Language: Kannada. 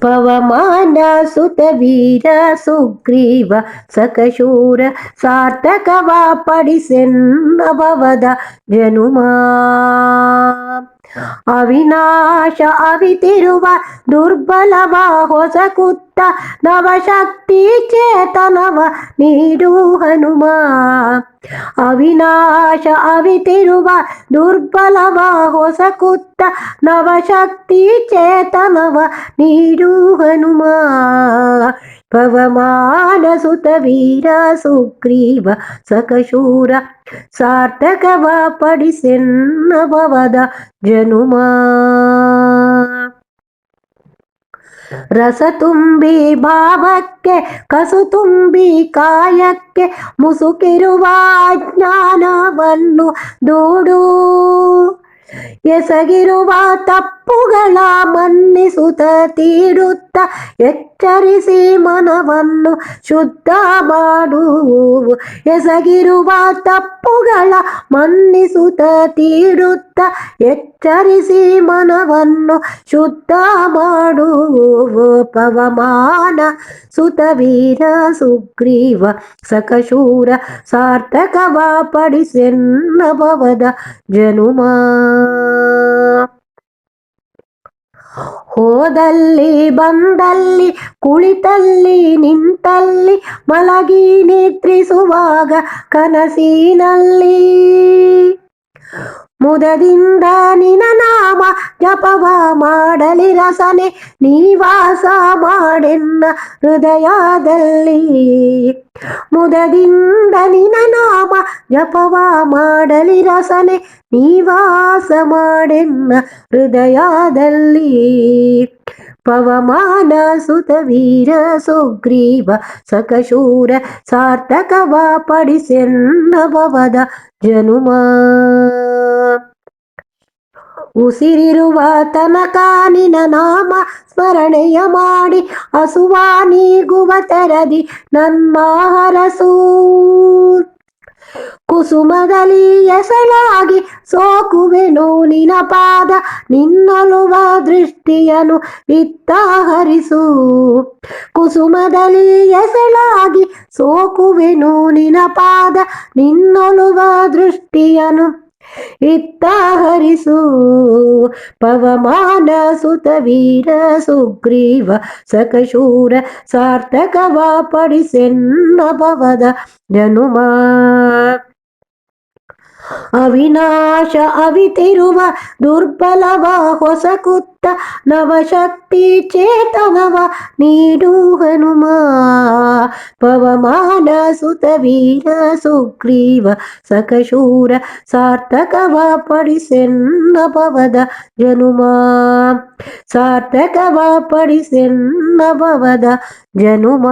ಪವಮಾನ ಸುತ ವೀರ ಸುಗ್ರೀವ ಸಕಶೂರ ಸಾರ್ಥಕವ ಪಡಿಸೆನ್ನಭವದ ಜನುಮಾ ಅವಿನಾಶ ಅವಿತಿರುವ ದುರ್ಬಲವ ಹೊಸ ಕುತ್ತ ನವಶಕ್ತಿ ಚೇತನವ ನೀಡು ಹನುಮ ಅವಿನಾಶ ಅವಿತಿರುವ ದುರ್ಬಲವ ಹೊಸ ಕುತ್ತ ನವಶಕ್ತಿ ಚೇತನವ ನೀಡು ಹನುಮ ಪವಮಾನ ಸುತ ವೀರ ಸುಗ್ರೀವ ಸಕಶೂರ ಸಾರ್ಥಕವ ಪಡಿಸೆನ್ನಭವದ ಜನುಮ. ರಸ ತುಂಬಿ ಭಾವಕ್ಕೆ, ಕಸು ತುಂಬಿ ಕಾಯಕ್ಕೆ, ಮುಸುಕಿರುವ ಜ್ಞಾನವನ್ನು ದೂಡು. ಎಸಗಿರುವ ತಪ್ಪುಗಳ ಮನ್ನಿಸುತ್ತ ತೀಡುತ್ತ ಎಚ್ಚರಿಸಿ ಮನವನ್ನು ಶುದ್ಧ ಮಾಡು ಎಸಗಿರುವ ತಪ್ಪುಗಳ ಮನ್ನಿಸುತ್ತ ತೀಡುತ್ತ ಎಚ್ಚರಿಸಿ ಮನವನ್ನು ಶುದ್ಧ ಮಾಡು ಪವಮಾನ ಸುತವೀರ ಸುಗ್ರೀವ ಸಕಶೂರ ಸಾರ್ಥಕವ ಪಡಿಸೆನ್ನಭವದ ಜನುಮಾ ಹೋದಲ್ಲಿ ಬಂದಲ್ಲಿ ಕುಳಿತಲ್ಲಿ ನಿಂತಲ್ಲಿ ಮಲಗಿ ನಿದ್ರಿಸುವಾಗ ಕನಸಿನಲ್ಲಿ ಮುದದಿಂದ ನಿನ ನಾಮ ಜಪವ ಮಾಡಲಿ ರಸನೆ ನೀವಾಸ ಮಾಡೆನ್ನ ಹೃದಯದಲ್ಲಿ. ಮುದದಿಂದ ನಿನ ನಾಮ ಜಪವ ಮಾಡಲಿ ರಸನೆ ನೀವಾಸ ಮಾಡೆನ್ನ ಹೃದಯದಲ್ಲಿ. ಪವಮಾನ ಸುತ ವೀರ ಸುಗ್ರೀವ ಸಕಶೂರ ಸಾರ್ಥಕವ ಪಡಿಸೆನ್ನಭವದ ಜನುಮ. ಉಸಿರಿರುವ ತನಕ ನಿನ ನಾಮ ಸ್ಮರಣೆಯ ಮಾಡಿ ಹಸುವ ನೀಗುವ ತೆರದಿ ನನ್ನ ಹರಸೂ. ಕುಸುಮದಲ್ಲಿ ಎಸಳಾಗಿ ಸೋಕುವೆನು ನಿನ ಪಾದ, ನಿನ್ನಲುವ ದೃಷ್ಟಿಯನು ಇತ್ತ ಹರಿಸು. ಕುಸುಮದಲ್ಲಿ ಎಸಳಾಗಿ ಸೋಕುವೆನು ನಿನ ಪಾದ, ನಿನ್ನೊಲುವ ದೃಷ್ಟಿಯನು ಇತ್ತ ಹರಿಸು ಪವಮಾನ ಸುತ ವೀರ ಸುಗ್ರೀವ ಸಕಶೂರ ಸಾರ್ಥಕವ ಪಡಿಸೆನ್ನಭವದ ಜನುಮ ಅವಿನಾಶ ಅವಿತಿರುವ ದುರ್ಬಲವ ಹೊಸ ಕುತ್ತ ನವಶಕ್ತಿ ಚೇತನವ ನೀಡು ಹನುಮ ಪವಮಾನ ಸುತ ವೀರ ಸುಗ್ರೀವ ಸಕಶೂರ ಸಾರ್ಥಕವ ಪಡಿಸೆನ್ನಭವದ ಜನುಮ ಸಾರ್ಥಕವ ಪಡಿಸೆನ್ನಭವದ ಜನುಮ